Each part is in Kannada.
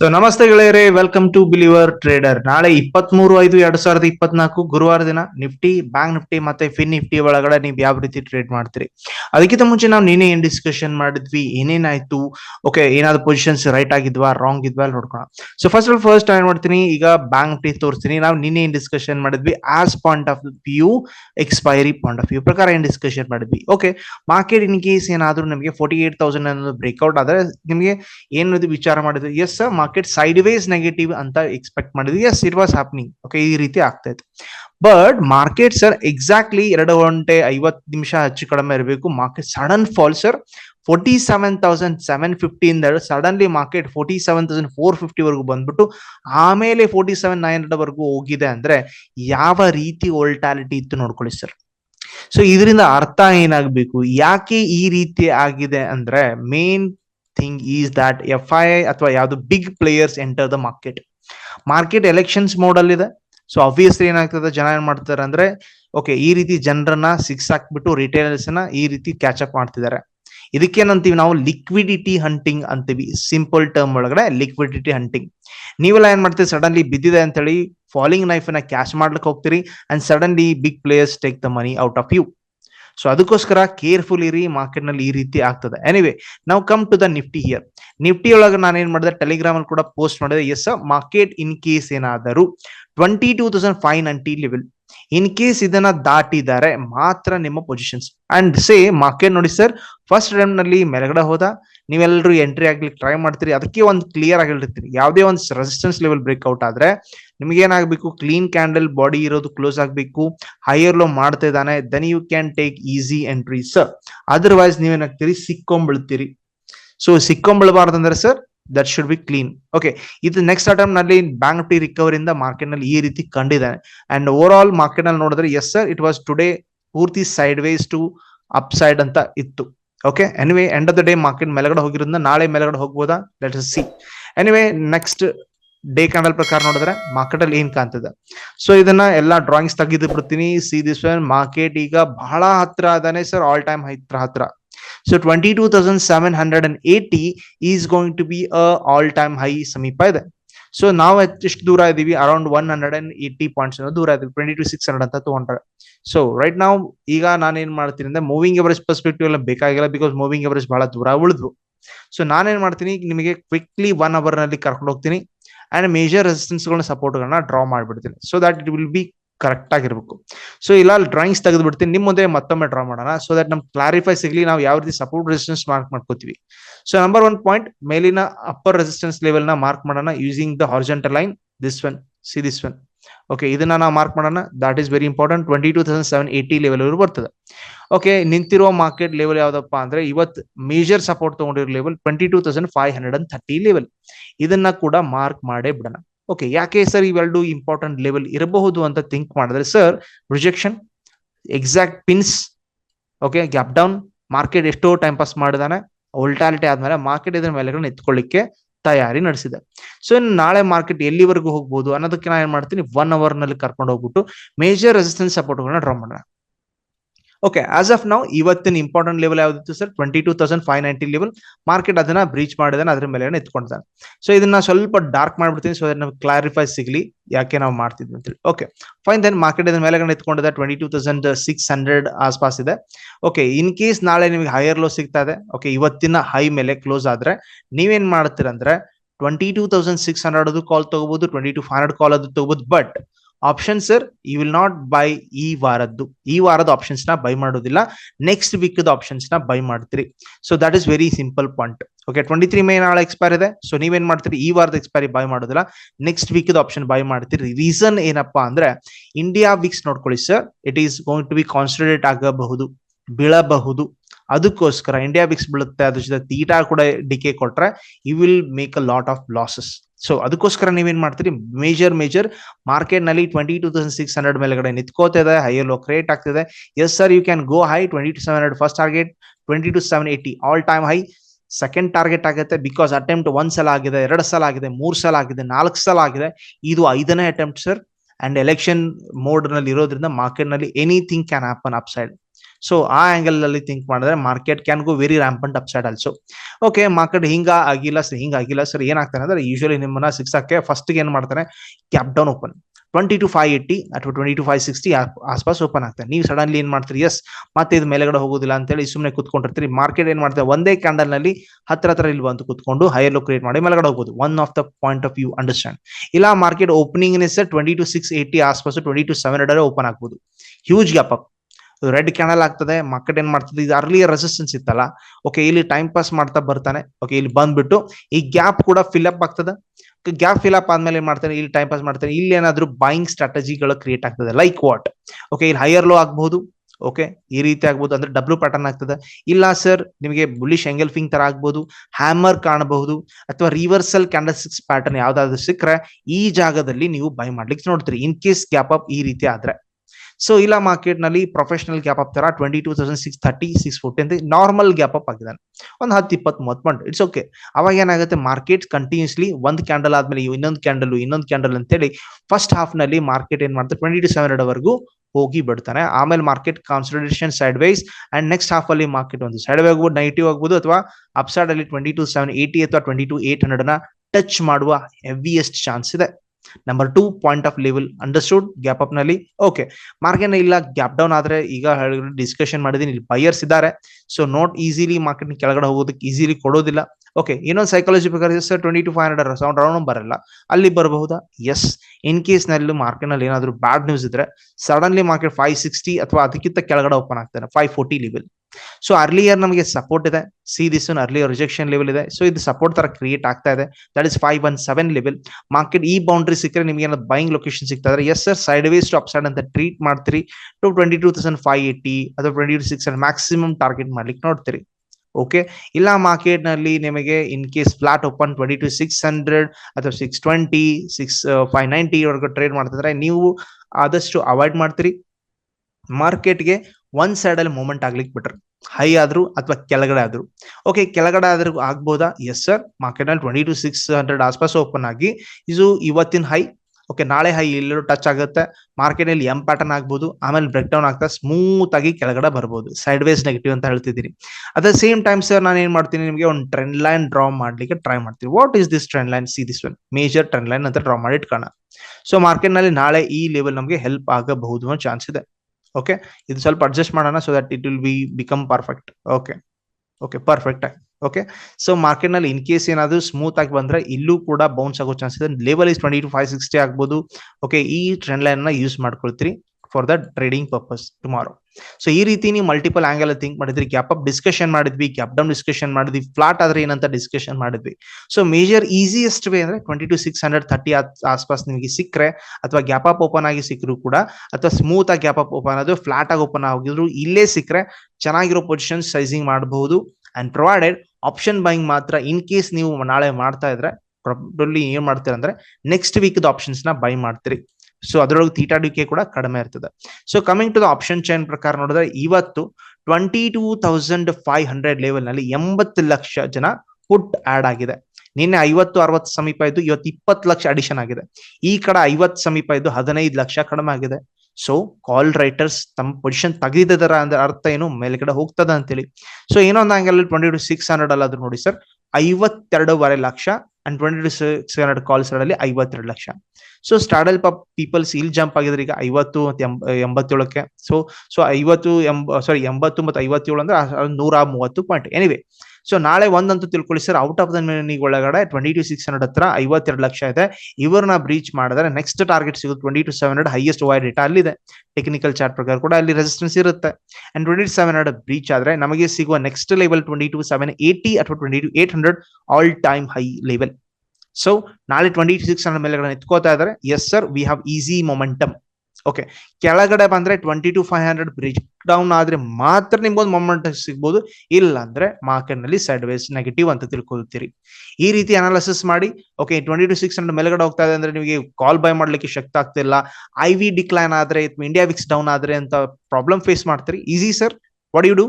ಸೊ ನಮಸ್ತೆ ಗೆಳೆಯರೆ ವೆಲ್ಕಮ್ ಟು ಬಿಲಿವರ್ ಟ್ರೇಡರ್ ನಾಳೆ ಇಪ್ಪತ್ತ್ ಮೂರು ಐದು ಎರಡ್ ಸಾವಿರದ ಇಪ್ಪತ್ನಾಲ್ಕು ಗುರುವಾರ ದಿನ ನಿಫ್ಟಿ ಬ್ಯಾಂಕ್ ನಿಫ್ಟಿ ಮತ್ತೆ ಫಿನ್ ನಿಫ್ಟಿ ಒಳಗಡೆ ನೀವು ಯಾವ ರೀತಿ ಟ್ರೇಡ್ ಮಾಡ್ತೀರಿ? ಅದಕ್ಕಿಂತ ಮುಂಚೆ ನಾವು ನಿನ್ನೆ ಏನ್ ಡಿಸ್ಕಷನ್ ಮಾಡಿದ್ವಿ ಏನೇನಾಯ್ತು ಓಕೆ ಏನಾದ್ರು ಪೊಸಿಷನ್ಸ್ ರೈಟ್ ಆಗಿದ್ವಾ ರಾಂಗ್ ಇದ್ವಾ ನೋಡ್ಕೋಣ ಸೊ ಫಸ್ಟ್ ಆಲ್ ಫಸ್ಟ್ ಏನ್ ಮಾಡ್ತೀನಿ ಈಗ ಬ್ಯಾಂಕ್ ನಿಫ್ಟಿ ತೋರಿಸ್ತೀನಿ. ನಾವು ನಿನ್ನೆ ಏನ್ ಡಿಸ್ಕಷನ್ ಮಾಡಿದ್ವಿ as point of view expiry point of view ಪ್ರಕಾರ ಏನ್ ಡಿಸ್ಕಷನ್ ಮಾಡಿದ್ವಿ. ಓಕೆ ಮಾರ್ಕೆಟ್ ಇನ್ ಕೇಸ್ ಏನಾದ್ರು ನಿಮಗೆ ಫೋರ್ಟಿ ಏಟ್ ತೌಸಂಡ್ ಅನ್ನೋದು ಬ್ರೇಕ್ಔಟ್ ಆದ್ರೆ ನಿಮಗೆ ಏನದು ವಿಚಾರ ಮಾಡಿದ್ವಿ yes market side ways negative ಅಂತ ಎಕ್ಸ್ಪೆಕ್ಟ್ ಮಾಡಿದ್ವಿ yes it was happening okay ಈ ರೀತಿ ಆಗ್ತಾ ಇತ್ತು. ಬಟ್ ಮಾರ್ಕೆಟ್ ಸರ್ ಎಕ್ಸಾಕ್ಟ್ಲಿ ಎರಡು ಗಂಟೆ ಐವತ್ತು ನಿಮಿಷ ಹೆಚ್ಚು ಕಡಿಮೆ ಇರಬೇಕು. Market sudden fall sir forty seven thousand seven fifty ಇಂದ suddenly market forty seven thousand four fifty ವರೆಗೂ ಬಂದ್ಬಿಟ್ಟು, ಆಮೇಲೆ ಫೋರ್ಟಿ ಸೆವೆನ್ ನೈನ್ ಹಂಡ್ರೆಡ್ ವರೆಗೂ ಹೋಗಿದೆ ಅಂದ್ರೆ, ಯಾವ ರೀತಿ ವೋಲ್ಟಾಲಿಟಿ ಇತ್ತು ನೋಡ್ಕೊಳ್ಳಿ ಸರ್ ಸೊ ಇದರಿಂದ ಅರ್ಥ ಏನಾಗಬೇಕು? ಯಾಕೆ ಈ ರೀತಿ ಆಗಿದೆ ಅಂದ್ರೆ main thing is that F I ಅಥವಾ ಯಾವ್ದು big players enter the market market elections mode ಅಲ್ಲಿ ಇದೆ. ಸೊ ಅಬ್ವಿಯಸ್ಲಿ ಏನಾಗ್ತದೆ? ಜನ ಏನ್ ಮಾಡ್ತಾರೆ ಅಂದ್ರೆ ಓಕೆ ಈ ರೀತಿ ಜನರನ್ನ ಸಿಕ್ಸ್ ಹಾಕ್ಬಿಟ್ಟು ರಿಟೇಲರ್ಸ್ನ ಈ ರೀತಿ ಕ್ಯಾಚ್ ಅಪ್ ಮಾಡ್ತಿದ್ದಾರೆ. ಇದಕ್ಕೇನಂತೀವಿ? ನಾವು ಲಿಕ್ವಿಡಿಟಿ ಹಂಟಿಂಗ್ ಅಂತೀವಿ. ಸಿಂಪಲ್ ಟರ್ಮ್ ಒಳಗಡೆ ಲಿಕ್ವಿಡಿಟಿ ಹಂಟಿಂಗ್ ನೀವೆಲ್ಲ ಏನ್ ಮಾಡ್ತೀರಿ? ಸಡನ್ಲಿ ಬಿದ್ದಿದೆ ಅಂತ ಹೇಳಿ ಫಾಲಿಂಗ್ ನೈಫ್ನ ಕ್ಯಾಶ್ ಮಾಡ್ಲಿಕ್ಕೆ ಹೋಗ್ತೀರಿ and suddenly big players take the money out of you so ಅದಕ್ಕೋಸ್ಕರ ಕೇರ್ಫುಲ್ ಇರಿ ಮಾರ್ಕೆಟ್ನಲ್ಲಿ ಈ ರೀತಿ ಆಗ್ತದೆ. ಎನಿವೆ ನಾವು come to the Nifty here Nifty ಒಳಗೆ ನಾನು ಏನ್ ಮಾಡಿದೆ? ಟೆಲಿಗ್ರಾಮ್ ಅಲ್ಲಿ ಕೂಡ ಪೋಸ್ಟ್ ಮಾಡಿದೆ. ಎಸ್ ಮಾರ್ಕೆಟ್ ಇನ್ ಕೇಸ್ ಏನಾದರೂ. Twenty two thousand five ninety level in case ಇದನ್ನ ದಾಟಿದ್ದಾರೆ ಮಾತ್ರ ನಿಮ್ಮ ಪೊಸಿಷನ್ಸ್ ಅಂಡ್ ಸೇ ಮಾರ್ಕೆಟ್ ನೋಡಿ ಸರ್ ಫಸ್ಟ್ ಟೈಮ್ನಲ್ಲಿ ಮೇಲ್ಗಡೆ ಹೋದ ನೀವೆಲ್ಲರೂ ಎಂಟ್ರಿ ಆಗ್ಲಿಕ್ಕೆ ಟ್ರೈ ಮಾಡ್ತೀರಿ, ಅದಕ್ಕೆ ಒಂದು ಕ್ಲಿಯರ್ ಆಗಿರ್ತೀರಿ ಯಾವುದೇ ಒಂದು ರೆಸಿಸ್ಟೆನ್ಸ್ ಲೆವೆಲ್ ಬ್ರೇಕ್ಔಟ್ ಆದ್ರೆ, ನಿಮ್ಗೆ ಏನಾಗಬೇಕು ಕ್ಲೀನ್ ಕ್ಯಾಂಡಲ್ ಬಾಡಿ ಇರೋದು ಕ್ಲೋಸ್ ಆಗಬೇಕು ಹೈಯರ್ ಲೋ ಮಾಡ್ತಾ ಇದ್ದಾನೆ then you can take easy entry sir otherwise ನೀವೇನಾಗ್ತೀರಿ? ಸಿಕ್ಕೊಂಬಿಡ್ತೀರಿ ಸೊ ಸಿಕ್ಕೊಂಡ್ಬಿಳ್ಬಾರ್ದು ಅಂದ್ರೆ sir that should be clean okay ಇದು ನೆಕ್ಸ್ಟ್ ಅಟೆಂಪ್ನಲ್ಲಿ ಬ್ಯಾಂಕ್ ನಿಫ್ಟಿ ರಿಕವರಿ ಇಂದ ಮಾರ್ಕೆಟ್ನಲ್ಲಿ ಈ ರೀತಿ ಕಂಡಿದ್ದಾನೆ. ಅಂಡ್ ಓವರ್ ಆಲ್ ಮಾರ್ಕೆಟ್ನಲ್ಲಿ ನೋಡಿದ್ರೆ yes sir it was today ಪೂರ್ತಿ sideways to up side ಅಂತ ಇತ್ತು. Okay anyway end of the day market ಮೇಲ್ಗಡೆ ಹೋಗಿರೋದ್ರಿಂದ ನಾಳೆ ಮೇಲಗಡೆ ಹೋಗ್ಬೋದಾ? Let see anyway next day candle ಪ್ರಕಾರ ನೋಡಿದ್ರೆ ಮಾರ್ಕೆಟ್ ಅಲ್ಲಿ ಏನ್ ಕಾಣ್ತದೆ? ಸೊ ಇದನ್ನ ಎಲ್ಲಾ ಡ್ರಾಯಿಂಗ್ಸ್ ತೆಗೆದು ಬಿಡ್ತೀನಿ ಸಿ ದಿಸ್ ಮಾರ್ಕೆಟ್ ಈಗ ಬಹಳ ಹತ್ರ ಅದಾನೆ ಸರ್ ಆಲ್ ಟೈಮ್ ಹತ್ರ ಹತ್ರ. Eighty is going to be a all time high ಸಮೀಪ ಇದೆ. ಸೊ ನಾವು ಎಷ್ಟು ದೂರ ಇದೀವಿ? Around one hundred and eighty points ದೂರ ಇದೀವಿ. ಟ್ವೆಂಟಿ ಟು ಸಿಕ್ಸ್ ಹಂಡ್ರೆಡ್ ಅಂತ ತಗೊಂಡ್ರೆ. ಸೊ ರೈಟ್ ನಾವು ಈಗ ನಾನೇನ್ ಮಾಡ್ತೀನಿ ಅಂದ್ರೆ ಮೂವಿಂಗ್ ಎವರೇಜ್ ಪರ್ಸ್ಪೆಕ್ಟಿವ್ ಎಲ್ಲ ಬೇಕಾಗಿಲ್ಲ ಬಿಕಾಸ್ ಮೂವಿಂಗ್ ಎವರೇಜ್ ಬಹಳ ದೂರ ಉಳಿದ್ವು. ಸೊ ನಾನೇನ್ ಮಾಡ್ತೀನಿ? ನಿಮಗೆ ಕ್ವಿಕ್ಲಿ ಒನ್ ಅವರ್ನಲ್ಲಿ ಕರ್ಕೊಂಡು ಹೋಗ್ತೀನಿ. ಅಂಡ್ ಮೇಜರ್ ರೆಸಿಸ್ಟೆನ್ಸ್ ಗಳನ್ನ ಸಪೋರ್ಟ್ ಗಳನ್ನ ಡ್ರಾ ಮಾಡ್ಬಿಡ್ತೀನಿ. So that it will be correct ಆಗಿರ್ಬೇಕು ಸೊ ಇಲ್ಲ ಡ್ರಾಯಿಂಗ್ಸ್ ತೆಗೆದು ಬಿಡ್ತೀನಿ ನಿಮ್ಮ ಮುಂದೆ ಮತ್ತೊಮ್ಮೆ ಡ್ರಾ ಮಾಡೋಣ. ಸೊ ದಟ್ ನಮ್ ಕ್ಲಾರಿಫೈ ಸಿಗ್ಲಿ, ನಾವು ಯಾವ ರೀತಿ ಸಪೋರ್ಟ್ ರೆಸಿಸ್ಟೆನ್ಸ್ ಮಾರ್ಕ್ ಮಾಡ್ಕೋತೀವಿ. ಸೊ ನಂಬರ್ ಒನ್ ಪಾಯಿಂಟ್ ಮೇಲಿನ ಅಪ್ಪರ್ ರೆಸಿಸ್ಟೆನ್ಸ್ ಲೆವೆಲ್ನ ಮಾರ್ಕ್ ಮಾಡೋಣ using the horizontal line this one see this one okay ಇದನ್ನ ನಾವು ಮಾರ್ಕ್ ಮಾಡೋಣ. That is very important twenty two thousand seven eighty level ವರೆಗೂ ಬರ್ತದೆ. ಓಕೆ ನಿಂತಿರುವ ಮಾರ್ಕೆಟ್ ಲೆವೆಲ್ ಯಾವ್ದಪ್ಪ ಅಂದ್ರೆ ಇವತ್ತು ಮೇಜರ್ ಸಪೋರ್ಟ್ ತಗೊಂಡಿರೋ level twenty two thousand five hundred and thirty level ಇದನ್ನ ಕೂಡ ಮಾರ್ಕ್ ಮಾಡೇ ಬಿಡೋಣ. ಓಕೆ ಯಾಕೆ ಸರ್ ಇವೆರಡು ಇಂಪಾರ್ಟೆಂಟ್ ಲೆವೆಲ್ ಇರಬಹುದು ಅಂತ ಥಿಂಕ್ ಮಾಡಿದ್ರೆ sir rejection exact pins okay gap down market ಎಷ್ಟೋ ಟೈಮ್ ಪಾಸ್ ಮಾಡಿದಾನೆ ಒಲ್ಟಾಲಿಟಿ ಆದ್ಮೇಲೆ ಮಾರ್ಕೆಟ್ ಇದ್ರ ಮೇಲೆ ಎತ್ಕೊಳ್ಳಿಕ್ಕೆ ತಯಾರಿ ನಡೆಸಿದೆ. ಸೊ ಇನ್ನು ನಾಳೆ ಮಾರ್ಕೆಟ್ ಎಲ್ಲಿವರೆಗೂ ಹೋಗ್ಬೋದು ಅನ್ನೋದಕ್ಕೆ ನಾನು ಏನ್ ಮಾಡ್ತೀನಿ ಒನ್ ಅವರ್ನಲ್ಲಿ ಕರ್ಕೊಂಡು ಹೋಗ್ಬಿಟ್ಟು ಮೇಜರ್ ರೆಸಿಸ್ಟೆನ್ಸ್ ಸಪೋರ್ಟ್ ಡ್ರಾ ಮಾಡೋಣ. ಓಕೆ ಆಸ್ ಆಫ್ ನಾವು ಇವತ್ತಿನ important level ಯಾವ್ದಿತ್ತು sir twenty two thousand five ninety level market ಅದನ್ನ ಬ್ರೀಚ್ ಮಾಡಿದಾನೆ, ಅದ್ರ ಮೇಲೆ ಎತ್ಕೊಂಡಿದ್ದಾನೆ ಸೊ ಇದನ್ನ ಸ್ವಲ್ಪ ಡಾರ್ಕ್ ಮಾಡ್ಬಿಡ್ತೀನಿ ಸೊ ನಮ್ಗೆ ಕ್ಲಾರಿಫೈ ಸಿಗ್ಲಿ, ಯಾಕೆ ನಾವು ಮಾಡ್ತಿದ್ವಿ ಅಂತೇಳಿ. ಓಕೆ ಫೈನ್ ದೆನ್ ಮಾರ್ಕೆಟ್ ಇದ್ರ ಮೇಲೆ ಎತ್ಕೊಂಡಿದೆ twenty two thousand six hundred ಆಸ್ಪಾಸ್ ಇದೆ. ಓಕೆ ಇನ್ ಕೇಸ್ ನಾಳೆ ನಿಮಗೆ ಹೈಯರ್ ಲೋ ಸಿಗ್ತಾ ಇದೆ ಓಕೆ ಇವತ್ತಿನ ಹೈ ಮೇಲೆ ಕ್ಲೋಸ್ ಆದ್ರೆ, ನೀವೇನ್ ಮಾಡ್ತೀರಂದ್ರೆ twenty two thousand six hundred ಅದು ಕಾಲ್ ತಗೋಬಹುದು twenty two five hundred call ಅದು ತಗೋಬಹುದು but option sir you will not buy ಈ ವಾರದ್ದು. ಈ ವಾರದ ಆಪ್ಷನ್ಸ್ನ ಬೈ ಮಾಡೋದಿಲ್ಲ. ನೆಕ್ಸ್ಟ್ ವೀಕ್ ಆಪ್ಷನ್ಸ್ನ ಬೈ ಮಾಡ್ತೀರಿ. So that is very simple point okay twenty three May ನಾಳೆ ಎಕ್ಸ್ಪೈರ್ ಇದೆ. ಸೊ ನೀವೇನ್ ಮಾಡ್ತೀರಿ? ಈ ವಾರದ ಎಕ್ಸ್ಪೈರಿ ಬೈ ಮಾಡೋದಿಲ್ಲ. ನೆಕ್ಸ್ಟ್ ವೀಕ್ ಆಪ್ಷನ್ ಬೈ ಮಾಡ್ತೀರಿ. ರೀಸನ್ ಏನಪ್ಪಾ ಅಂದ್ರೆ ಇಂಡಿಯಾ ವೀಕ್ಸ್ ನೋಡ್ಕೊಳ್ಳಿ sir it is going to be concentrate ಆಗಬಹುದು, ಬೀಳಬಹುದು. ಅದಕ್ಕೋಸ್ಕರ ಇಂಡಿಯಾ ಬಿಕ್ಸ್ ಬೀಳುತ್ತೆ, ಅದ್ರ ಜೊತೆ ತೀಟಾ ಕೂಡ ಡಿಕೆ ಕೊಟ್ರೆ you will make a lot of losses so ಅದಕ್ಕೋಸ್ಕರ ನೀವೇನ್ ಮಾಡ್ತೀರಿ? ಮೇಜರ್ ಮೇಜರ್ ಮಾರ್ಕೆಟ್ನಲ್ಲಿ twenty two thousand six hundred ಮೇಲ್ಗಡೆ ನಿಂತ್ಕೋತಿದೆ ಹೈಯರ್ ಲೋ ಕ್ರಿಯೇಟ್ ಆಗ್ತಿದೆ. Yes sir you can go high twenty two seven hundred first target twenty two seven eighty all time high second target ಆಗುತ್ತೆ ಬಿಕಾಸ್ ಅಟೆಂಪ್ಟ್ ಒಂದ್ ಸಲ ಆಗಿದೆ, ಎರಡು ಸಲ ಆಗಿದೆ, ಮೂರ್ ಸಲ ಆಗಿದೆ, ನಾಲ್ಕು ಸಲ ಆಗಿದೆ. ಇದು ಐದನೇ ಅಟೆಂಪ್ಟ್ ಸರ್ ಅಂಡ್ ಎಲೆಕ್ಷನ್ ಮೋಡ್ನಲ್ಲಿ ಇರೋದ್ರಿಂದ ಮಾರ್ಕೆಟ್ನಲ್ಲಿ anything can happen upside so ಆ ಆಂಗಲ್ ಅಲ್ಲಿ ಥಿಂಕ್ ಮಾಡಿದ್ರೆ market can go very rampant upside also okay market ಹಿಂಗ ಆಗಿಲ್ಲ ಸರ್ ಹಿಂಗ ಆಗಿಲ್ಲ ಸರ್ ಏನಾಗ್ತಾನೆ ಅಂದ್ರೆ ಯೂಶಲಿ ನಿಮ್ಮನ್ನ ಸಿಕ್ಸ್ ಹಾಕಿ ಫಸ್ಟ್ ಏನ್ ಮಾಡ್ತಾನೆ? Gap down open twenty two five eighty ಅಥವಾ ಟ್ವೆಂಟಿ ಟು ಫೈವ್ ಸಿಕ್ಸ್ಟಿ ಆಸ್ಪಾಸ್ ಓಪನ್ ಆಗ್ತದೆ ನೀವು ಸಡನ್ಲಿ ಏನ್ ಮಾಡ್ತೀರಿ? ಎಸ್ ಮತ್ತೆ ಇದು ಮೇಲೆಗಡೆ ಹೋಗೋದಿಲ್ಲ ಅಂತೇಳಿ ಸುಮ್ಮನೆ ಕುತ್ಕೊಂಡಿರ್ತೀರಿ. ಮಾರ್ಕೆಟ್ ಏನ್ ಮಾಡ್ತಾರೆ ಒಂದೇ ಕ್ಯಾಂಡಲ್ನಲ್ಲಿ ಹತ್ರ ಹತ್ರ ಇಲ್ಲಿ ಬಂದು ಕುತ್ಕೊಂಡು ಹೈಯರ್ ಲೋ ಕ್ರಿಯೇಟ್ ಮಾಡಿ ಮೇಲೆಗಡೆ ಹೋಗೋದು one of the point of view understand ಇಲ್ಲ market opening twenty two six eighty ಆಸ್ಪಾಸ್ twenty two seven hundred open ಆಗ್ಬೋದು. Huge gap up red candle ಆಗ್ತದೆ ಮಾರ್ಕೆಟ್ ಏನ್ ಮಾಡ್ತದೆ ಇದು ಅರ್ಲಿ ರೆಸಿಸ್ಟೆನ್ಸ್ ಇತ್ತಲ್ಲ ಓಕೆ ಇಲ್ಲಿ ಟೈಮ್ ಪಾಸ್ ಮಾಡ್ತಾ ಬರ್ತಾನೆ ಓಕೆ ಇಲ್ಲಿ ಬಂದ್ಬಿಟ್ಟು, ಈ ಗ್ಯಾಪ್ ಕೂಡ ಫಿಲ್ ಅಪ್ ಆಗ್ತದೆ. ಗ್ಯಾಪ್ ಫಿಲ್ ಅಪ್ ಆದ್ಮೇಲೆ ಏನ್ ಮಾಡ್ತಾನೆ, ಇಲ್ಲಿ ಟೈಮ್ ಪಾಸ್ ಮಾಡ್ತಾನೆ, ಇಲ್ಲಿ ಏನಾದ್ರು ಬೈಯಿಂಗ್ ಸ್ಟ್ರಾಟಜಿಗಳು ಕ್ರಿಯೇಟ್ ಆಗ್ತದೆ ಲೈಕ್ ವಾಟ್ ಓಕೆ ಇಲ್ಲಿ ಹೈಯರ್ ಲೋ ಆಗಬಹುದು ಓಕೆ ಈ ರೀತಿ ಆಗ್ಬಹುದು, ಅಂದ್ರೆ ಡಬ್ಲ್ಯೂ ಪ್ಯಾಟರ್ನ್ ಆಗ್ತದೆ. ಇಲ್ಲ ಸರ್ ನಿಮಗೆ ಬುಲಿಶ್ ಎಂಗಲ್ಫಿಂಗ್ ತರ ಆಗ್ಬೋದು ಹ್ಯಾಮರ್ ಕಾಣಬಹುದು, ಅಥವಾ ರಿವರ್ಸಲ್ ಕ್ಯಾಂಡಲ್ ಸಿಕ್ಸ್ ಪ್ಯಾಟರ್ನ್ ಯಾವ್ದಾದ್ರು ಸಿಕ್ಕರೆ, ಈ ಜಾಗದಲ್ಲಿ ನೀವು ಬೈ ಮಾಡ್ಲಿಕ್ಕೆ ನೋಡ್ತೀರಿ ಇನ್ ಕೇಸ್ ಗ್ಯಾಪ್ ಅಪ್ ಈ ರೀತಿ ಆದ್ರೆ. ಸೊ ಇಲ್ಲ ಮಾರ್ಕೆಟ್ನಲ್ಲಿ ಪ್ರೊಫೆಷನಲ್ ಗ್ಯಾಪ್ ಅಪ್ ತರ twenty two thousand six thirty six forty ಅಂತ ನಾರ್ಮಲ್ ಗ್ಯಾಪ್ ಅಪ್ ಆಗಿದ್ದಾನೆ ಒಂದು ಹತ್ತು ಇಪ್ಪತ್ತು ಮೂವತ್ತು ಪಾಯಿಂಟ್ ಇಟ್ಸ್ ಓಕೆ ಅವಾಗ ಏನಾಗುತ್ತೆ? ಮಾರ್ಕೆಟ್ ಕಂಟಿನ್ಯೂಸ್ಲಿ ಒಂದು ಕ್ಯಾಂಡಲ್ ಆದ್ಮೇಲೆ ಇನ್ನೊಂದು ಕ್ಯಾಂಡಲ್ ಇನ್ನೊಂದು ಕ್ಯಾಂಡಲ್ ಅಂತೇಳಿ ಫಸ್ಟ್ ಹಾಫ್ನಲ್ಲಿ ಮಾರ್ಕೆಟ್ ಏನ್ ಮಾಡ್ತಾರೆ ಟ್ವೆಂಟಿ ಟು ಸೆವೆನ್ ವರೆಗೂ ಹೋಗಿ ಬಿಡ್ತಾನೆ. ಆಮೇಲೆ market consultation sidewise and next half ಅಲ್ಲಿ ಮಾರ್ಕೆಟ್ ಒಂದು ಸೈಡ್ ವೇ ಆಗ್ಬೋದು ನೆಗೆಟಿವ್ ಆಗ್ಬೋದು ಅಥವಾ ಅಪ್ ಸೈಡ್ ಅಲ್ಲಿ ಟ್ವೆಂಟಿ ಟು ಸೆವೆನ್ ಏಯ್ಟಿ ಅಥವಾ twenty two eight hundred touch ಮಾಡುವ ಹೆವಿಯೆಸ್ಟ್ ಚಾನ್ಸ್ ಇದೆ. Number two point of level understood gap ಅಪ್ನಲ್ಲಿ. Okay market ಇಲ್ಲ ಗ್ಯಾಪ್ ಡೌನ್ ಆದ್ರೆ ಈಗ ಡಿಸ್ಕಷನ್ ಮಾಡಿದೀನಿ. ಇಲ್ಲಿ ಬೈಯರ್ಸ್ ಇದ್ದಾರೆ. ಸೊ ನಾಟ್ ಈಸಿಲಿ ಮಾರ್ಕೆಟ್ ಕೆಳಗಡೆ ಹೋಗೋದಕ್ಕೆ ಈಸಿಲಿ ಕೊಡೋದಿಲ್ಲ. ಓಕೆ ಇನ್ನೊಂದು ಸೈಕಾಲಜಿ ಪ್ರಕಾರ sir twenty two five hundred sound round ಬರಲ್ಲ ಅಲ್ಲಿ. ಬರಬಹುದಾ? ಎಸ್ ಇನ್ ಕೇಸ್ನಲ್ಲಿ ಮಾರ್ಕೆಟ್ನಲ್ಲಿ ಏನಾದ್ರು ಬ್ಯಾಡ್ ನ್ಯೂಸ್ ಇದ್ರೆ ಸಡನ್ಲಿ ಮಾರ್ಕೆಟ್ ಫೈವ್ ಸಿಕ್ಸ್ಟಿ ಅಥವಾ ಅದಕ್ಕಿಂತ ಕೆಳಗಡೆ ಓಪನ್ ಆಗ್ತಾನೆ five forty level so earlier ನಮಗೆ ಸಪೋರ್ಟ್ ಇದೆ. See this earlier rejection level ಇದೆ. ಸೊ ಇದು ಸಪೋರ್ಟ್ ತರ ಕ್ರಿಯೇಟ್ ಆಗ್ತಾ ಇದೆ. That is five one seven level market ಈ ಬೌಂಡ್ರಿ ಸಿಕ್ಕರೆ ನಿಮಗೆ ಏನಾದ್ರು ಬೈಯಿಂಗ್ ಲೊಕೇಶನ್ ಸಿಗ್ತಾ ಇದ್ರೆ yes sir sideways to up side ಅಂತ ಟ್ರೀಟ್ ಮಾಡ್ತೀರಿ. To twenty two thousand five eighty ಅಥವಾ twenty two six maximum target ಮಾಡ್ಲಿಕ್ಕೆ ನೋಡ್ತೀರಿ. ಓಕೆ ಇಲ್ಲ ಮಾರ್ಕೆಟ್ನಲ್ಲಿ ನಿಮಗೆ in case flat open twenty two six hundred ಅಥವಾ six twenty six five ninety ವರೆಗೂ ಟ್ರೇಡ್ ಮಾಡ್ತಿದ್ರೆ ನೀವು ಆದಷ್ಟು ಅವಾಯ್ಡ್ ಮಾಡ್ತೀರಿ. ಮಾರ್ಕೆಟ್ಗೆ ಒನ್ ಸೈಡ್ ಅಲ್ಲಿ ಮೂವ್ಮೆಂಟ್ ಆಗ್ಲಿಕ್ಕೆ ಬಿಟ್ರೆ. ಹೈ ಆದ್ರು ಅಥವಾ ಕೆಳಗಡೆ ಆದ್ರು. ಓಕೆ ಕೆಳಗಡೆ ಆದ್ರೂ ಆಗ್ಬೋದಾ? ಎಸ್ ಸರ್ ಮಾರ್ಕೆಟ್ ಅಲ್ಲಿ ಟ್ವೆಂಟಿ ಟು ಸಿಕ್ಸ್ ಹಂಡ್ರೆಡ್ ಆಸ್ಪಾಸ್ ಓಪನ್ ಆಗಿ, ಇದು ಇವತ್ತಿನ ಹೈ ಓಕೆ ನಾಳೆ ಹೈ ಎಲ್ಲರೂ ಟಚ್ ಆಗುತ್ತೆ. ಮಾರ್ಕೆಟ್ ಅಲ್ಲಿ ಎಂ ಪ್ಯಾಟರ್ನ್ ಆಗ್ಬೋದು, ಆಮೇಲೆ ಬ್ರೇಕ್ ಡೌನ್ ಆಗ್ತಾ ಸ್ಮೂತ್ ಆಗಿ ಕೆಳಗಡೆ ಬರ್ಬೋದು. ಸೈಡ್ ವೇಸ್ ನೆಗೆಟಿವ್ ಅಂತ ಹೇಳ್ತಿದ್ದೀನಿ. At the same time sir ನಾನು ಏನ್ ಮಾಡ್ತೀನಿ ನಿಮಗೆ ಒಂದು ಟ್ರೆಂಡ್ ಲೈನ್ ಡ್ರಾ ಮಾಡ್ಲಿಕ್ಕೆ ಟ್ರೈ ಮಾಡ್ತೀನಿ. What is this trend line see this one major trend line ಅಂತ ಡ್ರಾ ಮಾಡಿ ಇಟ್ಕೋಣ ಸೊ ಮಾರ್ಕೆಟ್ನಲ್ಲಿ ನಾಳೆ ಈ ಲೆವೆಲ್ ನಮಗೆ ಹೆಲ್ಪ್ ಆಗಬಹುದು ಅನ್ನೋ ಚಾನ್ಸ್ ಇದೆ. ಓಕೆ ಇದು ಸ್ವಲ್ಪ ಅಡ್ಜಸ್ಟ್ ಮಾಡೋಣ so that it will be become perfect okay okay perfect ಆಗಿ ಓಕೆ ಸೊ ಮಾರ್ಕೆಟ್ನಲ್ಲಿ ಇನ್ ಕೇಸ್ ಏನಾದ್ರು ಸ್ಮೂತ್ ಆಗಿ ಬಂದ್ರೆ ಇಲ್ಲೂ ಕೂಡ ಬೌನ್ಸ್ ಆಗೋ ಚಾನ್ಸ್ ಇದೆ. Level is twenty two five sixty ಆಗ್ಬೋದು. ಓಕೆ ಈ ಟ್ರೆಂಡ್ ಲೈನ್ನ use ಮಾಡ್ಕೊಳ್ತೀರಿ for the trading purpose tomorrow so ಈ ರೀತಿ ನೀವು ಮಲ್ಟಿಪಲ್ ಆಂಗಲ್ ಥಿಂಕ್ ಮಾಡಿದ್ರಿ ಗ್ಯಾಪ್ ಅಪ್ ಡಿಸ್ಕಷನ್ ಮಾಡಿದ್ವಿ ಗ್ಯಾಪ್ ಡೌನ್ ಡಿಸ್ಕಷನ್ ಮಾಡಿದ್ವಿ ಫ್ಲಾಟ್ ಆದ್ರೆ ಏನಂತ ಡಿಸ್ಕಷನ್ ಮಾಡಿದ್ವಿ. ಸೊ ಮೇಜರ್ ಈಸಿಯೆಸ್ಟ್ ವೇ ಅಂದ್ರೆ twenty two six hundred thirty ಆಸ್ಪಾಸ್ ನಿಮಗೆ ಸಿಕ್ಕರೆ, ಅಥವಾ ಗ್ಯಾಪ್ ಅಪ್ ಓಪನ್ ಆಗಿ ಸಿಕ್ಕರು ಕೂಡ, ಅಥವಾ ಸ್ಮೂತ್ ಆಗಿ ಗ್ಯಾಪ್ ಅಪ್ ಓಪನ್ ಆದ್ರೆ ಫ್ಲಾಟ್ ಆಗಿ ಓಪನ್ ಆಗಿದ್ರು ಇಲ್ಲೇ ಸಿಕ್ಕರೆ, ಚೆನ್ನಾಗಿರೋ ಪೊಸಿಷನ್ ಸೈಜಿಂಗ್ ಮಾಡಬಹುದು ಅಂಡ್ ಪ್ರೊವೈಡೆಡ್ ಆಪ್ಷನ್ ಬೈಯಿಂಗ್ ಮಾತ್ರ ಇನ್ ಕೇಸ್ ನೀವು ನಾಳೆ ಮಾಡ್ತಾ ಇದ್ರೆ ಪ್ರಾಬಬ್ಲಿ ಏನ್ ಮಾಡ್ತೀರ ಅಂದ್ರೆ ನೆಕ್ಸ್ಟ್ ವೀಕ್ ಆಪ್ಷನ್ಸ್ನ ಬೈ ಮಾಡ್ತೀರಿ. ಸೊ ಅದರೊಳಗೆ ತೀಟಾಡಿಕೆ ಕೂಡ ಕಡಿಮೆ ಇರ್ತದೆ. So coming to the option chain ಪ್ರಕಾರ ನೋಡಿದ್ರೆ, ಇವತ್ತು twenty two thousand five hundred ಲೆವೆಲ್ನಲ್ಲಿ ಎಂಬತ್ತು ಲಕ್ಷ ಜನ ಪುಟ್ ಆಡ್ ಆಗಿದೆ. ನಿನ್ನೆ ಐವತ್ತು, ಅರವತ್ತು ಸಮೀಪ ಇದ್ದು, ಇವತ್ತು ಇಪ್ಪತ್ತು ಲಕ್ಷ ಅಡಿಷನ್ ಆಗಿದೆ. ಈ ಕಡೆ ಐವತ್ತು ಸಮೀಪ ಇದ್ದು, ಹದಿನೈದು ಲಕ್ಷ ಕಡಿಮೆ ಆಗಿದೆ. ಸೊ ಕಾಲ್ ರೈಟರ್ಸ್ ತಮ್ಮ ಪೊಸಿಷನ್ ತೆಗೆದಿದ್ದಾರ ಅಂದ್ರೆ ಅರ್ಥ ಏನು? ಮೇಲ್ಗಡೆ ಹೋಗ್ತದ ಅಂತೇಳಿ. ಸೊ ಏನೋ ಒಂದು angle twenty two six hundred ಅಲ್ಲಾದ್ರು ನೋಡಿ sir ಐವತ್ತೆರಡೂವರೆ lakh and twenty two six hundred calls ಅಲ್ಲಿ ಐವತ್ತೆರಡು ಲಕ್ಷ. ಸೊ ಸ್ಟಾರ್ಡಲ್ ಪಪ್ ಪೀಪಲ್ಸ್ ಇಲ್ಲಿ ಜಂಪ್ ಆಗಿದ್ರೆ ಈಗ ಐವತ್ತು ಮತ್ತೆ ಎಂಬತ್ತೇಳಕ್ಕೆ. ಸೊ ಸೊ ಐವತ್ತು ಎಂಬ ಸಾರಿ ಎಂಬತ್ತು ಮತ್ತೆ ಐವತ್ತೇಳು ಅಂದ್ರೆ ನೂರ ಮೂವತ್ತು ಪಾಯಿಂಟ್ ಎನಿವೆ ಸೊ ನಾಳೆ ಒಂದಂತೂ ತಿಳ್ಕೊಳ್ಳಿ sir out of the money ಒಳಗಡೆ ಟ್ವೆಂಟಿ ಟು ಸಿಕ್ಸ್ ಹಂಡ್ರೆಡ್ ಹತ್ರ ಐವತ್ತೆರಡು ಲಕ್ಷ ಇದೆ. ಇವ್ರನ್ನ ಬ್ರೀಚ್ ಮಾಡಿದ್ರೆ ನೆಕ್ಸ್ಟ್ ಟಾರ್ಗೆಟ್ ಸಿಗುತ್ತೆ twenty two seven hundred highest Y data ಅಲ್ಲಿದೆ. ಟೆಕ್ನಿಕಲ್ ಚಾರ್ಟ್ ಪ್ರಕಾರ ಕೂಡ ಅಲ್ಲಿ ರೆಸಿಸ್ಟೆನ್ಸ್ ಇರುತ್ತೆ. And twenty seven hundred breach ಆದ್ರೆ ನಮಗೆ ಸಿಗುವ next level twenty two seven eighty ಅಥವಾ twenty two eight hundred all time high level so ನಾಳೆ ಟ್ವೆಂಟಿ ಸಿಕ್ಸ್ ಹಂಡ್ರೆಡ್ ಮೇಲೆ ಎತ್ಕೋತಾ ಇದ್ದಾರೆ yes sir we have easy momentum okay ಕೆಳಗಡೆ ಬಂದ್ರೆ twenty two five hundred breach down ಆದ್ರೆ ಮಾತ್ರ ನಿಮ್ಗೊಂದು ಮೊಮೆಂಟ್ ಸಿಗ್ಬೋದು. ಇಲ್ಲ ಅಂದ್ರೆ ಮಾರ್ಕೆಟ್ನಲ್ಲಿ ಸೈಡ್ ವೇಸ್ ನೆಗೆಟಿವ್ ಅಂತ ತಿಳ್ಕೊಳ್ತೀರಿ. ಈ ರೀತಿ ಅನಾಲಿಸಿಸ್ ಮಾಡಿ okay twenty two six hundred ಮೇಲ್ಗಡೆ ಹೋಗ್ತಾ ಇದೆ ಅಂದ್ರೆ ನಿಮಗೆ ಕಾಲ್ ಬೈ ಮಾಡ್ಲಿಕ್ಕೆ ಶಕ್ತಿ ಆಗ್ತಿಲ್ಲ ಐ ವಿ ಡಿಕ್ಲೈನ್ ಆದ್ರೆ ಇಂಡಿಯಾ ವಿಕ್ಸ್ ಡೌನ್ ಆದ್ರೆ ಅಂತ ಪ್ರಾಬ್ಲಮ್ ಫೇಸ್ ಮಾಡ್ತೀರಿ. Easy sir what you do